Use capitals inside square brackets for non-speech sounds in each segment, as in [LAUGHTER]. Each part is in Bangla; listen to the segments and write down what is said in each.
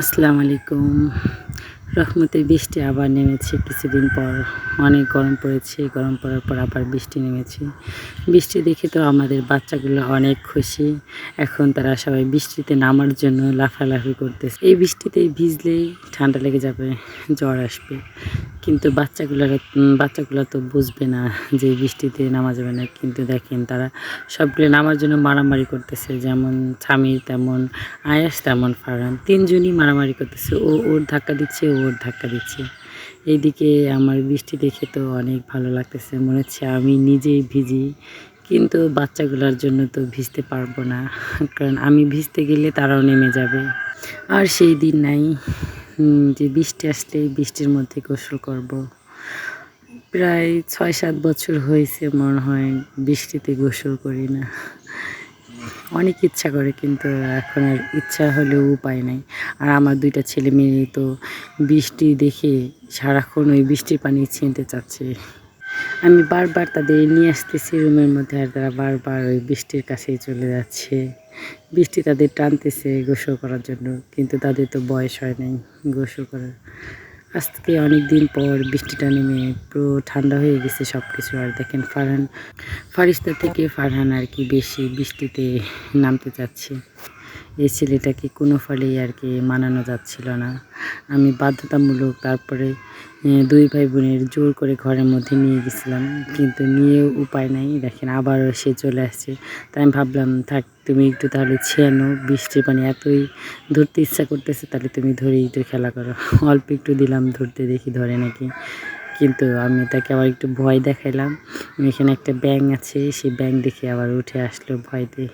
আসসালামু আলাইকুম। রহমতের বৃষ্টি আবার নেমেছে কিছুদিন পর। অনেক গরম পড়েছে, গরম পড়ার পর আবার বৃষ্টি নেমেছে। বৃষ্টি দেখে তো আমাদের বাচ্চাগুলো অনেক খুশি। এখন তারা সবাই বৃষ্টিতে নামার জন্য লাফালাফি করতেছে। এই বৃষ্টিতে ভিজলেই ঠান্ডা লেগে যাবে, জ্বর আসবে। কিন্তু বাচ্চাগুলোর বাচ্চাগুলো তো বুঝবে না যে বৃষ্টিতে নামা যাবে না। কিন্তু দেখেন তারা সবগুলো নামার জন্য মারামারি করতেছে। যেমন স্বামীর তেমন আয়াস তেমন, ফারহান তিনজনই মারামারি করতেছে। ও, ওর ধাক্কা দিচ্ছে ওর ধাক্কা দিচ্ছে। এইদিকে আমার বৃষ্টি দেখে তো অনেক ভালো লাগতেছে। মনে হচ্ছে আমি নিজেই ভিজি, কিন্তু বাচ্চাগুলোর জন্য তো ভিজতে পারব না। কারণ আমি ভিজতে গেলে তারাও নেমে যাবে। আর সেই দিন নাই। যে বৃষ্টি আসলেই বৃষ্টির মধ্যে গোসল করব। প্রায় ছয় সাত বছর হয়েছে মনে হয় বৃষ্টিতে গোসল করি না। অনেক ইচ্ছা করে কিন্তু এখন আর ইচ্ছা হলেও উপায় নাই। আর আমার দুইটা ছেলে মেয়ে তো বৃষ্টি দেখে সারাক্ষণ ওই বৃষ্টির পানি ছিনতে চাচ্ছে। আমি বারবার তাদের নিয়ে আসতেছি, রুমের মধ্যে, আর তারা বারবার ওই বৃষ্টির কাছেই চলে যাচ্ছে। বৃষ্টি তাদের টানতেছে গোসল করার জন্য, কিন্তু তাদের তো বয়স হয় নাই গোসল করার। আজকে অনেক দিন পর বৃষ্টিটা নেমে পুরো ঠান্ডা হয়ে গেছে সব কিছু আর দেখেন ফারহান, ফারিস্তা থেকে ফারহান আর কি বেশি বৃষ্টিতে নামতে চাচ্ছে এই ছেলেটাকে কোনো ফলেই আর কি মানানো যাচ্ছিল না। আমি বাধ্যতামূলক তারপরে দুই ভাই বোনের জোর করে ঘরের মধ্যে নিয়ে গেছিলাম, কিন্তু নিয়েও উপায় নাই। দেখেন আবারও সে চলে আসছে। তাই আমি ভাবলাম, থাক, তুমি একটু তাহলে ছেয়ে নো বৃষ্টির পানি এতই ধরতে ইচ্ছা করতেছে, তাহলে তুমি ধরেই একটু খেলা করো। [LAUGHS] অল্প একটু দিলাম, ধরতে দেখি ধরে নাকি। কিন্তু আমি তাকে আবার একটু ভয় দেখাইলাম। এখানে একটা ব্যাং আছে, সেই ব্যাং দেখে আবার উঠে আসলো ভয় দিয়ে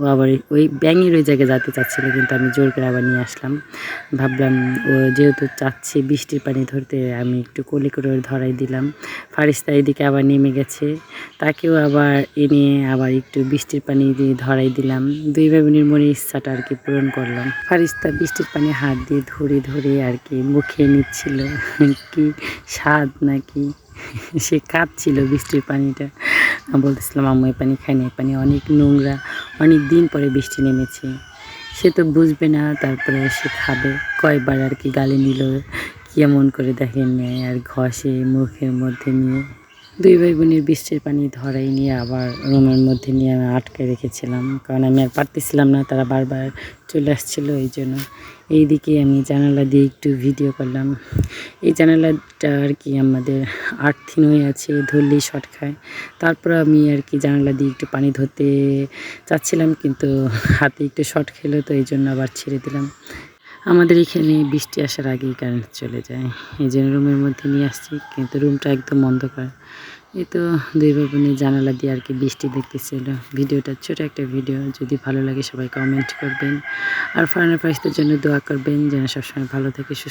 ও আবার ওই ব্যাঙের ওই জায়গায় যেতে চাচ্ছিল, কিন্তু আমি জোর করে আবার নিয়ে আসলাম। ভাবলাম, ও যেহেতু চাচ্ছে বৃষ্টির পানি ধরতে, আমি একটু কোলে করে ধরাই দিলাম। ফারিস্তা এদিকে আবার নেমে গেছে। তাকেও আবার এনে আবার একটু বৃষ্টির পানি দিয়ে ধরাই দিলাম। দুই ভাই বোনের মনে ইচ্ছাটা আর কি পূরণ করলাম। ফারিস্তা বৃষ্টির পানি হাত দিয়ে ধরে ধরে আর কি মুখে নিচ্ছিল। কি স্বাদ নাকি? সে কাঁদছিল বৃষ্টির পানিটা। বলতেছিলাম, আম্মু, এই পানি খাই পানি অনেক নোংরা। অনেক দিন পরে বৃষ্টি নেমেছে। সে তো বুঝবে না, তারপরে সে খাবে। কয়বার আর কি গালে নিল কেমন করে দেখেন আর ঘষে মুখের মধ্যে নিয়ে। দুই ভাই বোনের বৃষ্টির পানি ধরাই নিয়ে আবার রুমের মধ্যে নিয়ে আমি আটকে রেখেছিলাম। কারণ আমি আর পারতেছিলাম না, তারা বারবার চলে আসছিল এই জন্য। এইদিকে আমি জানালা দিয়ে একটু ভিডিও করলাম। এই জানালাটা আর কি আমাদের আর্থিন হয়ে আছে, ধরলেই শর্ট খায়। তারপর আমি আর কি জানালা দিয়ে একটু পানি ধরতে চাচ্ছিলাম, কিন্তু হাতে একটু শর্ট খেলো, তো এই জন্য আবার ছেড়ে দিলাম। আমাদের এখানে বৃষ্টি আসার আগেই কারেন্ট চলে যায়। এই জন্য রুমের মধ্যে নিয়ে আসছি, কিন্তু রুমটা একদম অন্ধকার। এই তো দুই বোনের জানালা দিয়ে আর কি বৃষ্টি দেখতেছিল। ভিডিওটা ছোট একটা ভিডিও, যদি ভালো লাগে সবাই কমেন্ট করবেন। আর ফার্নার প্রাইসদের জন্য দোয়া করবেন, যেন সবসময় ভালো থাকে, সুস্থ